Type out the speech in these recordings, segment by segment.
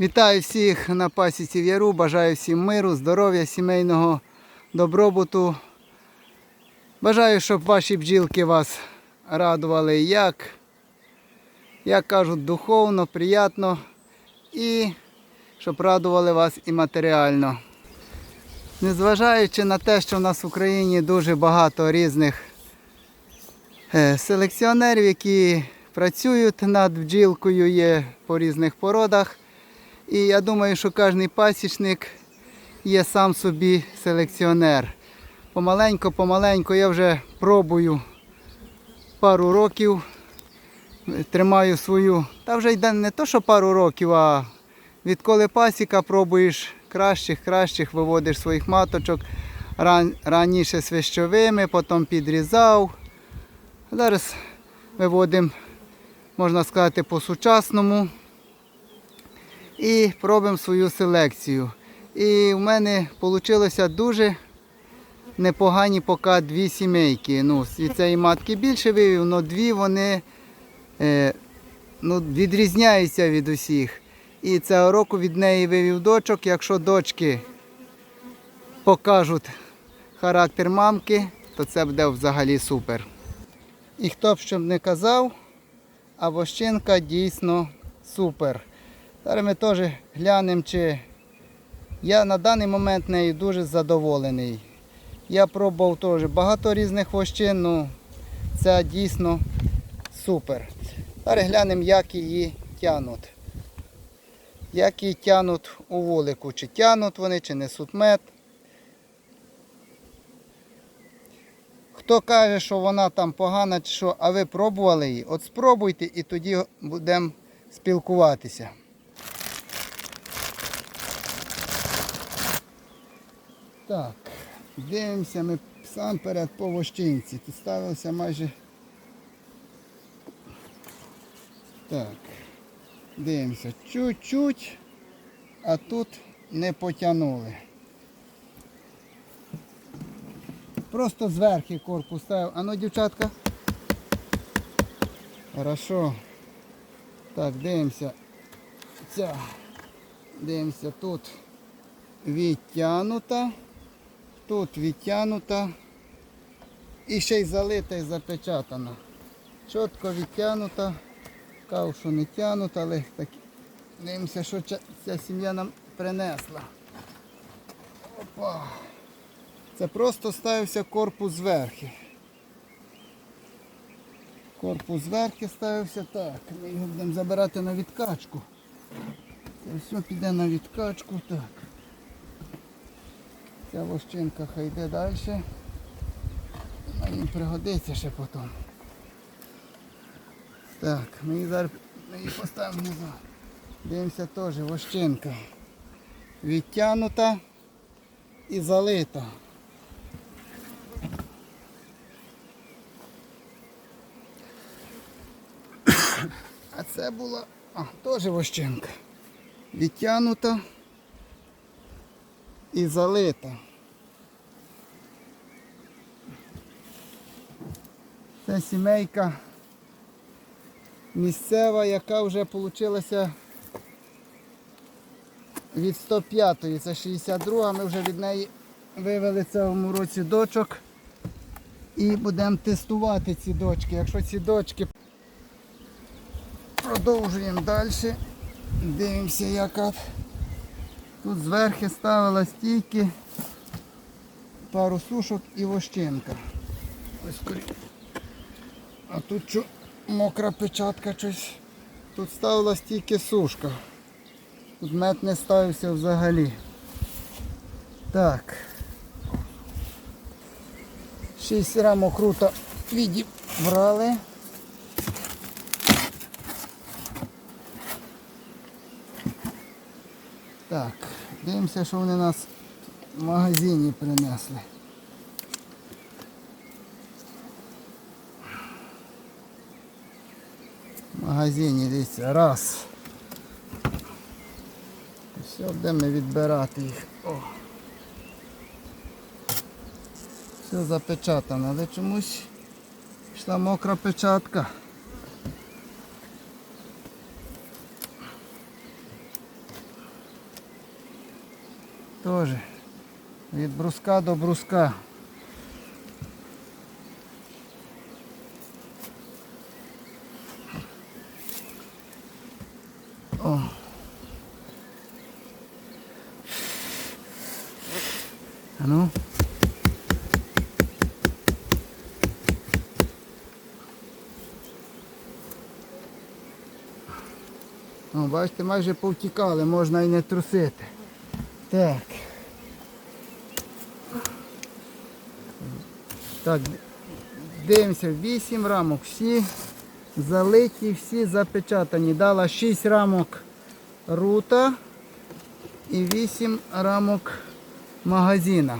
Вітаю всіх на пасіці в Яру, бажаю всім миру, здоров'я, сімейного добробуту. Бажаю, щоб ваші бджілки вас радували як, як кажуть, духовно, приємно і щоб радували вас і матеріально. Незважаючи на те, що в нас в Україні дуже багато різних е, селекціонерів, які працюють над бджілкою, є по різних породах. І я думаю, що кожен пасічник є сам собі селекціонер. Помаленько, помаленько я вже пробую пару років, тримаю свою, та вже йде не то, що пару років, а відколи пасіка пробуєш кращих, кращих, виводиш своїх маточок. Ран, раніше свищовими, потім підрізав. Зараз виводимо, можна сказати, по-сучасному і пробуємо свою селекцію. І в мене вийшло дуже непогані поки дві сімейки. Ну, від цієї матки більше вивів, але дві вони е, ну, відрізняються від усіх. І цього року від неї вивів дочок. Якщо дочки покажуть характер мамки, то це буде взагалі супер. І хто б що не казав, а вощинка дійсно супер. Зараз ми теж глянемо, чи я на даний момент нею дуже задоволений. Я пробував теж багато різних вощин, ну це дійсно супер. Зараз глянемо, як її тянуть. Як її тянуть у вулику, чи тянуть вони, чи несуть мед. Хто каже, що вона там погана, чи що, а ви пробували її, от спробуйте і тоді будемо спілкуватися. Так, дивимося ми сам перед по вощинці. Тут ставився майже. Так. Дивимося. Чуть-чуть, а тут не потягнули. Просто зверху корпус ставив. А ну, дівчатка. Хорошо. Так, дивимося. Ця. Дивимося тут відтягнута. Тут відтягнута. І ще й залита і запечатана. Чітко відтягнута. Що не тягнута, але так. Дивимося, що ця, сім'я нам принесла. Опа. Це просто ставився корпус зверху. Корпус зверху ставився так. Ми його будемо забирати на відкачку. Це все піде на відкачку. Так. Ця вощинка хай йде далі. Вона їм пригодиться ще потім. Так, ми її зараз ми її поставимо назад. Дивимося теж вощинка. Відтягнута і залита. А це була а, теж вощинка. Відтягнута і залита. Це сімейка місцева, яка вже вийшла від 105-ї, це 62-га, ми вже від неї вивели цьому році дочок і будемо тестувати ці дочки. Якщо ці дочки продовжуємо далі, дивимося яка. Тут зверху ставила стійки, пару сушок і вощинка. Ось. А тут що мокра печатка щось. Тут ставила стільки сушка. Тут мед не ставився взагалі. Так. 6 грамів круто відібрали. Так, дивимося, що вони нас в магазині принесли. Магазині дивіться, раз. Все, будемо відбирати їх. О. Все запечатано, але чомусь пішла мокра печатка. Теж від бруска до бруска. О. А ну. О, бачите, майже повтікали, можна і не трусити. Так. Так, дивимося, 8 рамок, всі залиті, всі запечатані. Дала 6 рамок рута і 8 рамок магазина.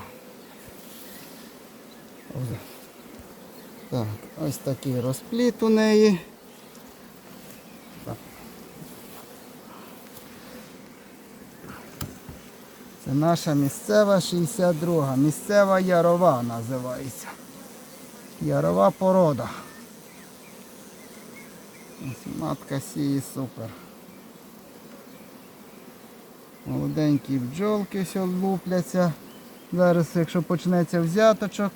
Так, ось такий розпліт у неї. Це наша місцева 62, місцева ярова називається. Ярова порода. Ось матка сіє супер. Молоденькі бджолки все лупляться. Зараз, якщо почнеться взяточок,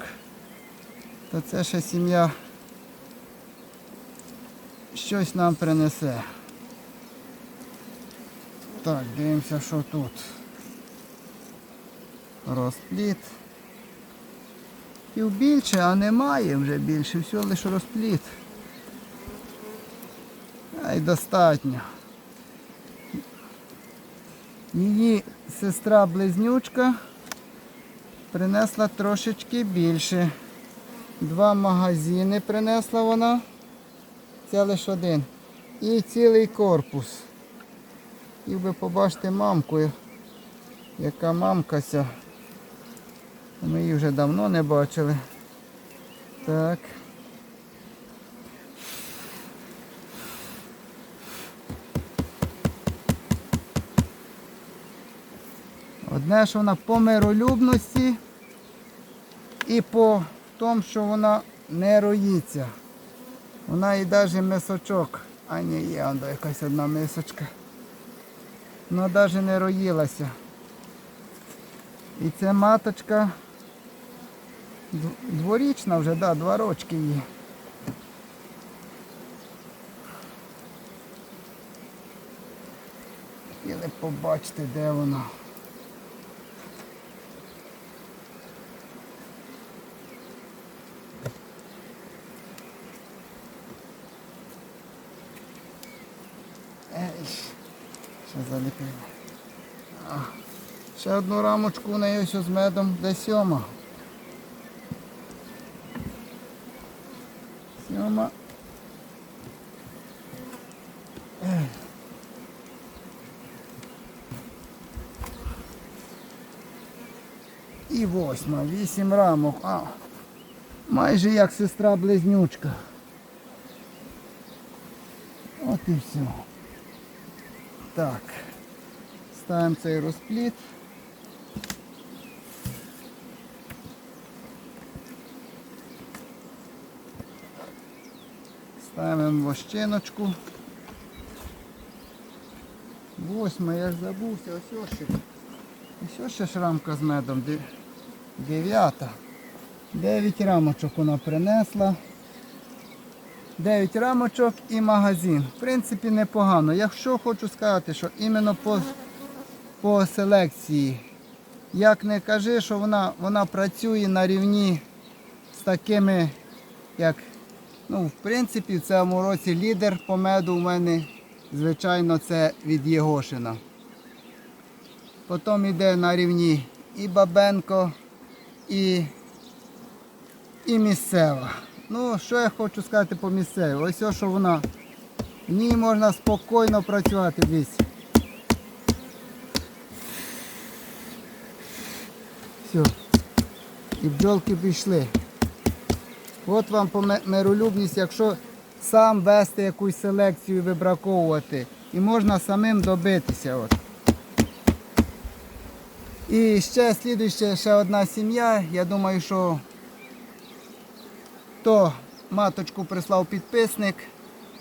то це ще сім'я щось нам принесе. Так, дивимося, що тут. Розпліт. Пів більше, а немає вже більше, все лише розпліт. А й достатньо. Її сестра-близнючка принесла трошечки більше. Два магазини принесла вона. Це лише один. І цілий корпус. Хотів би побачити мамку, яка мамкася. Ми її вже давно не бачили. Так. Одне, що вона по миролюбності і по тому, що вона не роїться. Вона і навіть мисочок, а ні, є он якась одна мисочка. Вона навіть не роїлася. І ця маточка дворічна вже, да, два рочки їй. Хотіли побачити, де вона. Ей, ще заліпили. Ще одну рамочку у неї ось з медом, де сьома. Ей. І восьма, вісім рамок. А, майже як сестра близнючка. От і все. Так. Ставимо цей розпліт. Ставимо вощиночку. Восьма, я ж забувся, ось ще. Ось ще ж рамка з медом. Де- Дев'ята. Дев'ять рамочок вона принесла. 9 рамочок і магазин. В принципі, непогано. Якщо хочу сказати, що іменно по, по селекції, як не кажи, що вона, вона працює на рівні з такими, як, ну, в принципі, в цьому році лідер по меду у мене, звичайно, це від Єгошина. Потім йде на рівні і Бабенко, і, і місцева. Ну, що я хочу сказати по місцеві. Ось ось, що вона. В ній можна спокійно працювати десь. Все. І бджолки пішли. От вам по миролюбність, якщо сам вести якусь селекцію вибраковувати. І можна самим добитися. От. І ще слідуюча ще одна сім'я. Я думаю, що то маточку прислав підписник,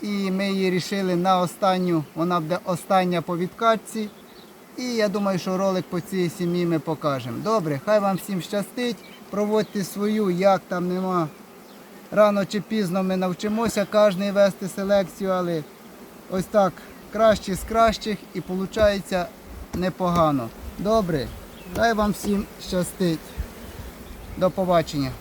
і ми її рішили на останню, вона буде остання по відкатці. І я думаю, що ролик по цій сім'ї ми покажемо. Добре, хай вам всім щастить. Проводьте свою, як там нема. Рано чи пізно ми навчимося кожен вести селекцію, але ось так кращі з кращих і виходить непогано. Добре, дай вам всім щастить. До побачення.